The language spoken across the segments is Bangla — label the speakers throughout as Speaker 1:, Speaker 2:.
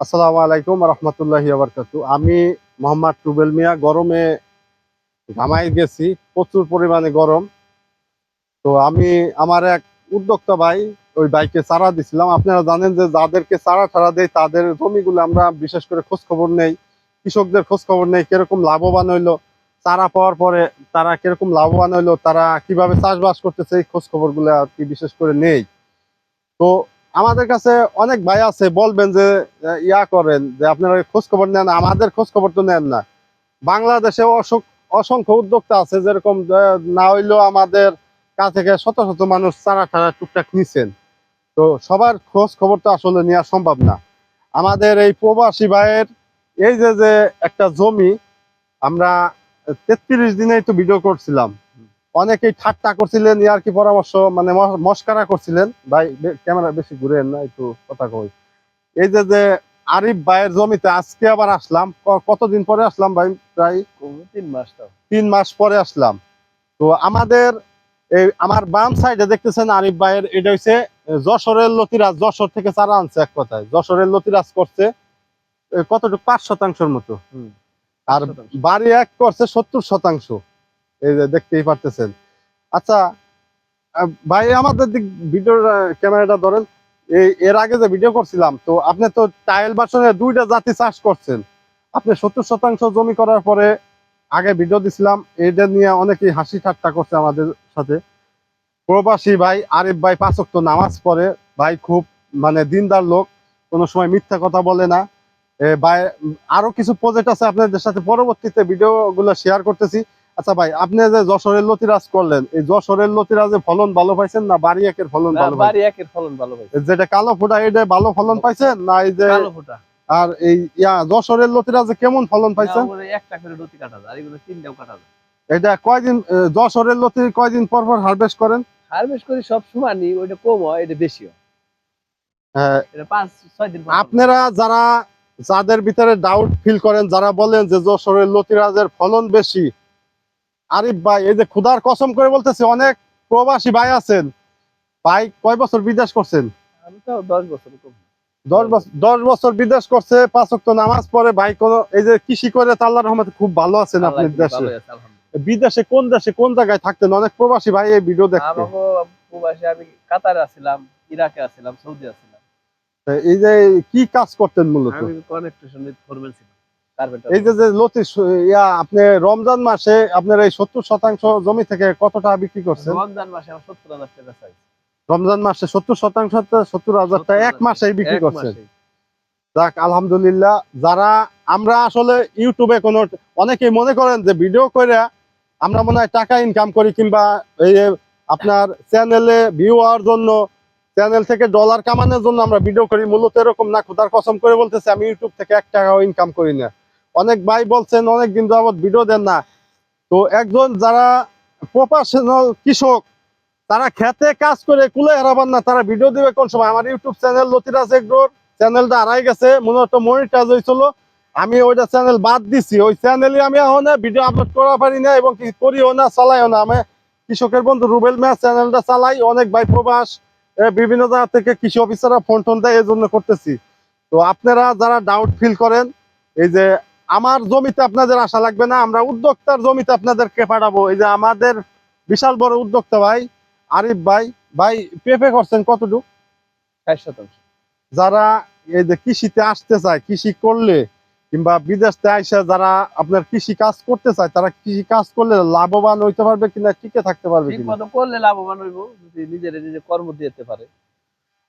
Speaker 1: আসসালামু আলাইকুম রহমতুল্লাহি আবরকাতু। আমি মোহাম্মদ টুবেল মিয়া, গরমে ঘামাই গেছি, প্রচুর পরিমাণে গরম। তো আমি, আমার এক উদ্যোক্তা ভাই ওই বাইকে চারা দিছিলাম। আপনারা জানেন যে যাদেরকে চারা ছাড়া দেয়, তাদের জমিগুলো আমরা বিশেষ করে খোঁজ খবর নেই, কৃষকদের খোঁজ খবর নেই, কীরকম লাভবান হইল, চারা পাওয়ার পরে তারা কীরকম লাভবান হইল, তারা কীভাবে চাষবাস করতেছে, এই খোঁজ খবরগুলো আর কি বিশেষ করে নেই। তো আমাদের কাছে অনেক ভাই আছে, বলবেন যে ইয়া করেন, যে আপনারা খোঁজ খবর নেন আমাদের খোঁজ খবর তো নেন না। বাংলাদেশে অসংখ্য অসংখ্য উদ্যোক্তা আছে, যেরকম না হইলেও আমাদের কাছ থেকে শত শত মানুষ চারা টারা টুকটাক নিছেন। তো সবার খোঁজ খবর তো আসলে নেওয়া সম্ভব না। আমাদের এই প্রবাসী ভাইয়ের, এই যে যে একটা জমি, আমরা তেত্রিশ দিনেই তো ভিডিও করছিলাম। অনেকেই ঠাট্টা করছিলেন ইয়ার কি পরামর্শ মানে মস্কারা করছিলেন। ভাই ক্যামেরা বেশি ঘুরেন না একটু কথা কই। এই যে যে আরিফ ভাইয়ের জমিতে আজকে আবার আসলাম। কতদিন পরে আসলাম ভাই প্রায়?
Speaker 2: তিন মাস
Speaker 1: তিন মাস পরে আসলাম। তো আমাদের এই আমার বাম সাইডে দেখতেছেন আরিফ ভাইয়ের এটা হচ্ছে যশোরের লতিরাজ যশোর থেকে চারা আনছে এক কথায়। যশোরের লতিরাজ করছে কতটুকু? পাঁচ শতাংশের মতো। আর বাড়ি এক করছে সত্তর শতাংশ। এই যে দেখতেই পারতেছেন। আচ্ছা ভাই, আমাদের দিক ভিডিওর ক্যামেরাটা ধরেন, এই, এর আগে যে ভিডিও করছিলাম, তো আপনি তো টাইল বাসনের দুইটা জাতি চাষ করছেন। আপনি সত্তর শতাংশ জমি করার পরে আগে ভিডিও দিছিলাম এটা নিয়ে অনেকেই হাসি ঠাট্টা করছে আমাদের সাথে। প্রবাসী ভাই, আরিফ ভাই পাঁচক তো নামাজ পড়ে, ভাই খুব মানে দিনদার লোক, কোনো সময় মিথ্যা কথা বলে না। ভাই, আরও কিছু প্রজেক্ট আছে আপনাদের সাথে পরবর্তীতে ভিডিও গুলো শেয়ার করতেছি। আচ্ছা ভাই আপনি যে যশোরের লতিরাজ করলেন এই যশোরের লতিরাজে ফলন ভালো পাইছেন না বাড়ি একের ফলন ভালো পাইছেন?
Speaker 2: বাড়ি একের ফলন ভালো হয়েছে
Speaker 1: যেটা কালো ফোটা এটা ভালো ফলন পাইছেন না এই যে
Speaker 2: কালো ফোটা।
Speaker 1: আর এই ইয়া যশোরের লতিরাজে কেমন ফলন পাইছেন?
Speaker 2: না, একটা করে লতি কাটা যায় আর এগুলো তিনটাও কাটা যায়।
Speaker 1: এটা কয়দিন যশোরের লতি কয়দিন পর পর হারভেস্ট করেন?
Speaker 2: হারভেস্ট করি সব সমানই ওইটা কম হয় এটা বেশি হয়।
Speaker 1: হ্যাঁ,
Speaker 2: এটা পাঁচ ছয় দিন।
Speaker 1: আপনারা যারা যাদের ভিতরে ডাউট ফিল করেন যারা বলেন যে যশোরের লতিরাজের ফলন বেশি আরিফ ভাই এই যে খুদার কসম করে বলতেছে অনেক প্রবাসী ভাই আছেন। ভাই কয় বছর বিদেশ করছেন?
Speaker 2: আমি তো দশ বছর
Speaker 1: দশ বছর দশ বছর বিদেশ করছে পাঁচ ওয়াক্ত নামাজ পড়ে ভাই কোন এই যে কৃষি করে তো আল্লাহর রহমতে খুব ভালো আছেন
Speaker 2: আল্লাহ
Speaker 1: আপনি দেশে। বিদেশে কোন দেশে কোন জায়গায় থাকতেন? অনেক প্রবাসী ভাই এই ভিডিও দেখতে।
Speaker 2: প্রবাসী আমি কাতারে আছিলাম ইরাকে আছিলাম সৌদি আছিলাম।
Speaker 1: এই যে কি কাজ করতেন মূলত?
Speaker 2: আমি কনেকশন ফরমেল ছিলাম।
Speaker 1: এই যে যে লতি ইয়া আপনি রমজান মাসে আপনার এই সত্তর শতাংশ জমি থেকে কত টাকা বিক্রি করছেন?
Speaker 2: রমজান মাসে আমার সত্তর হাজার টাকা চাই
Speaker 1: রমজান মাসে সত্তর শতাংশ সত্তর হাজার টাকা এক মাসে বিক্রি করছেন। যাক আলহামদুলিল্লাহ যারা আমরা আসলে ইউটিউবে কোনো অনেকেই মনে করেন যে ভিডিও করে আমরা মনে হয় টাকা ইনকাম করি কিংবা এই আপনার চ্যানেলে ভিউ হওয়ার জন্য চ্যানেল থেকে ডলার কামানোর জন্য আমরা ভিডিও করি মূলত এরকম না খুদার কসম করে বলতেছে আমি ইউটিউব থেকে এক টাকাও ইনকাম করি না। অনেক ভাই বলছেন অনেক দিন যাবত ভিডিও দেন না। তো একজন যারা প্রফেশনাল কৃষক, তারা খেতে কাজ করে কুলে হারাবার না, তারা ভিডিও দিবে কোন সময়? আমার ইউটিউব চ্যানেল লতিরাজ এগ্রোর চ্যানেলটা হারাই গেছে মূলত মনিটাইজ হয়েছিল। আমি ওইটা চ্যানেল বাদ দিছি। ওই চ্যানেলে আমি এখন ভিডিও আপলোড করা পারি না এবং করিও না, চালাইও না। আমি কৃষকের বন্ধু রুবেল ম্যাচ চ্যানেলটা চালাই, অনেক ভাই প্রবাস বিভিন্ন জায়গা থেকে কৃষি অফিসাররা ফোন টোন দেয় এই জন্য করতেছি। তো আপনারা যারা ডাউট ফিল করেন, এই যে আমার জমিতে আপনাদের আশা লাগবে না আমরা উদ্যোক্তার জমিতে আপনাদেরকে পাঠাবো। এই যে আমাদের বিশাল বড় উদ্যোক্তা ভাই আরিফ ভাই ভাই পেপে করছেন কতটুকু?
Speaker 2: ষাট শতাংশ।
Speaker 1: যারা এই যে কৃষিতে আসতে চায় কৃষি করলে কিংবা বিদেশ থেকে যারা আপনার কৃষি কাজ করতে চায় তারা কৃষি কাজ করলে লাভবান হইতে পারবে কিনা টিকে থাকতে পারবে
Speaker 2: করলে লাভবান হইব যদি নিজের নিজে কর্ম দিতে পারে।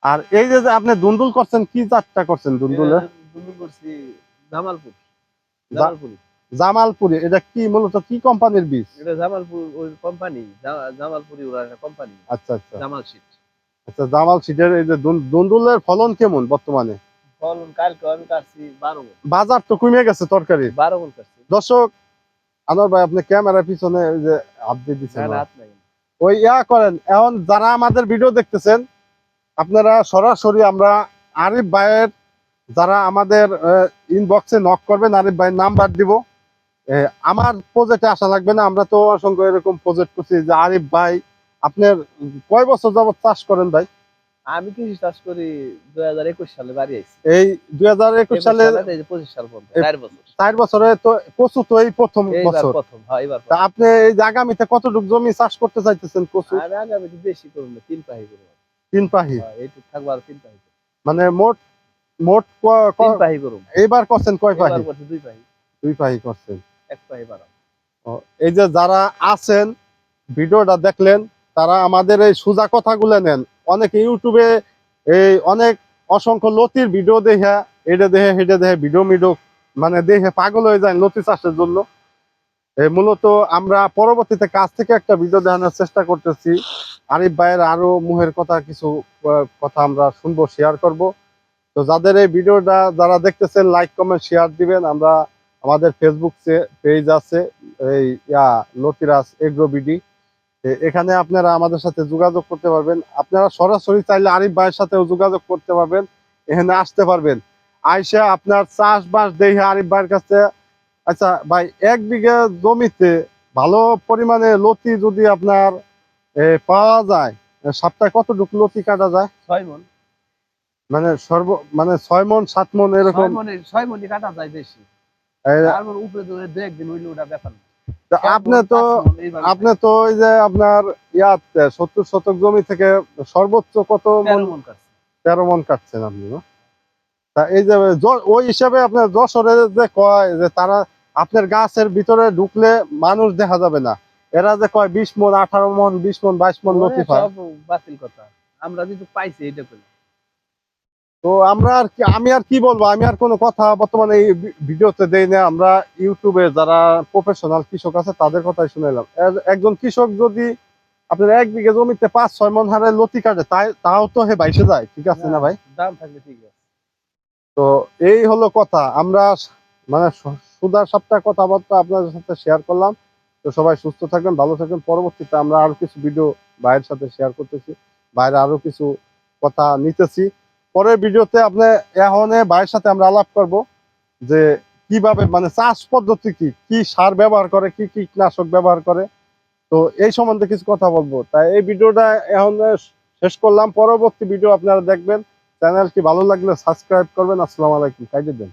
Speaker 1: আর এই যে আপনি দুন্দুল করছেন কি জাতটা করছেন দুন্দুলে?
Speaker 2: দুন্দুল করছি জামালপুর
Speaker 1: জা-
Speaker 2: জামালপুর।
Speaker 1: জামালপুরি এটা কি মূলত কি কোম্পানির বীজ?
Speaker 2: এটা জামালপুর ওই কোম্পানি জামালপুরি ওরা কোম্পানি।
Speaker 1: আচ্ছা আচ্ছা।
Speaker 2: জামাল শীত।
Speaker 1: আচ্ছা জামাল সিটের এই যে দুন্দুলের ফলন কেমন বর্তমানে?
Speaker 2: ফলন কালকে আমি কাটছি বারো
Speaker 1: বাজার তো কমে গেছে তরকারি।
Speaker 2: বারো মন কাটছি।
Speaker 1: দর্শক আনোয়ার ভাই আপনি ক্যামেরার পিছনে ওই যে আপডেট দিচ্ছেন
Speaker 2: না, রাত নাই।
Speaker 1: ওই ইয়া করেন এখন যারা আমাদের ভিডিও দেখতেছেন আপনারা সরাসরি আমরা আরিফ ভাইয়ের যারা আমাদের ইনবক্সে নক করবেন ভাইয়ের নাম্বার দিব। আমার প্রজেক্টে আসা লাগবে না আমরা তো অসংখ্য এরকম প্রজেক্ট করছি যে আরিফ ভাই আপনার কয় বছর যাবত চাষ করেন ভাই?
Speaker 2: আমি কৃষি চাষ করি দুই হাজার একুশ সালে বাড়ি আইছি।
Speaker 1: এই দুই হাজার একুশ সালে
Speaker 2: পঁচিশ সাল পর্যন্ত চার বছরে।
Speaker 1: তো কচু তো এই প্রথম বছর।
Speaker 2: প্রথম হ্যাঁ
Speaker 1: আপনি এই আগামীতে কতটুকু জমি চাষ করতে চাইতেছেন কচু?
Speaker 2: আমি আগামী বেশি করুন তিন পাহি করুন।
Speaker 1: তিন পাহি?
Speaker 2: এইটুকু থাকব আর তিন পাহি
Speaker 1: মানে মোট মোট
Speaker 2: তিন পাহি করুন
Speaker 1: এইবার করছেন কয় পাহি?
Speaker 2: এবার দুই পাহি।
Speaker 1: দুই পাহি করছেন।
Speaker 2: এক পাহি বাড়াম
Speaker 1: এই যে যারা আছেন ভিডিওটা দেখলেন তারা আমাদের এই সোজা কথাগুলো নেন। অনেকে ইউটিউবে এই অনেক অসংখ্য লতির ভিডিও দেখে এটা দেখে হেঁটে দেখে ভিডিও মিডিও মানে দেখে পাগল হয়ে যায় লতি চাষের জন্য। মূলত আমরা পরবর্তীতে কাছ থেকে একটা ভিডিও দেখানোর চেষ্টা করতেছি। আরিফ ভাইয়ের আরও মুহের কথা কিছু কথা আমরা শুনব শেয়ার করব। তো যাদের এই ভিডিওটা যারা দেখতেছেন লাইক কমেন্ট শেয়ার দিবেন। আমরা আমাদের ফেসবুক পেজ আছে, এই, ইয়া, লতিরাজ এগ্রো বিডি এখানে আপনারা আমাদের সাথে যোগাযোগ করতে পারবেন। আপনারা সরাসরি চাইলে আরিফ ভাইয়ের সাথেও যোগাযোগ করতে পারবেন, এখানে আসতে পারবেন। আইসা আপনার চাষবাস দেখে আরিফ ভাইয়ের কাছে আচ্ছা ভাই, এক বিঘা জমিতে ভালো পরিমাণে লতি যদি আপনার পাওয়া যায় সপ্তাহে কতটুকু লতি কাটা যায়?
Speaker 2: ছয় মন।
Speaker 1: মানে সর্ব মানে ছয় মন সাত মন এরকম?
Speaker 2: ছয় মনে কাটা যায় বেশি। তারপর উপরে দু একদিন হইলে ওটা ব্যাপার
Speaker 1: আপনি তো
Speaker 2: পাঁচ মণ এইভাবে
Speaker 1: আপনি তো ওই যে আপনার ইয়াতে সত্তর শতক জমি থেকে সর্বোচ্চ কত মন? তেরো মন কাটছেন আপনি তা এই যে ওই হিসাবে আপনার যশোরে যে কয় যে তারা আপনার গাছের ভিতরে ঢুকলে মানুষ দেখা যাবে না। এরা যে কয় বিশ মন আঠারো মন বিশ মন বাইশ মন পায়
Speaker 2: বাতিল কথা। আমরা যেহেতু পাইছি এটা
Speaker 1: তো আমরা আর কি আমি আর কি বলব? আমি আর কোনো কথা বর্তমানে এই ভিডিওতে দেই না আমরা ইউটিউবে যারা প্রফেশনাল কৃষক আছে তাদের কথাই শুনেলাম এর- একজন কৃষক যদি আপনার এক বিঘা জমিতে পাঁচ ছয় মন হারে লতি কাটে তাই তাও তো হে বাইসে যায়। ঠিক আছে না ভাই?
Speaker 2: দাম থাকলে ঠিক আছে।
Speaker 1: তো এই হলো কথা। আমরা মানে সুদার সপ্তাহ কথাবার্তা আপনাদের সাথে শেয়ার করলাম। তো সবাই সুস্থ থাকবেন ভালো থাকবেন। পরবর্তীতে আমরা আরও কিছু ভিডিও ভাইয়ের সাথে শেয়ার করতেছি। বাইরে আরও কিছু কথা নিতেছি। পরের ভিডিওতে আপনি এখন ভাইয়ের সাথে আমরা আলাপ করব যে কীভাবে মানে চাষ পদ্ধতি কি? কি সার ব্যবহার করে, কি কীটনাশক ব্যবহার করে? তো এই সম্বন্ধে কিছু কথা বলব। তাই এই ভিডিওটা এখন শেষ করলাম। পরবর্তী ভিডিও আপনারা দেখবেন। চ্যানেলটি ভালো লাগলে সাবস্ক্রাইব করবেন। আসসালামু আলাইকুম। কাইটে দেন।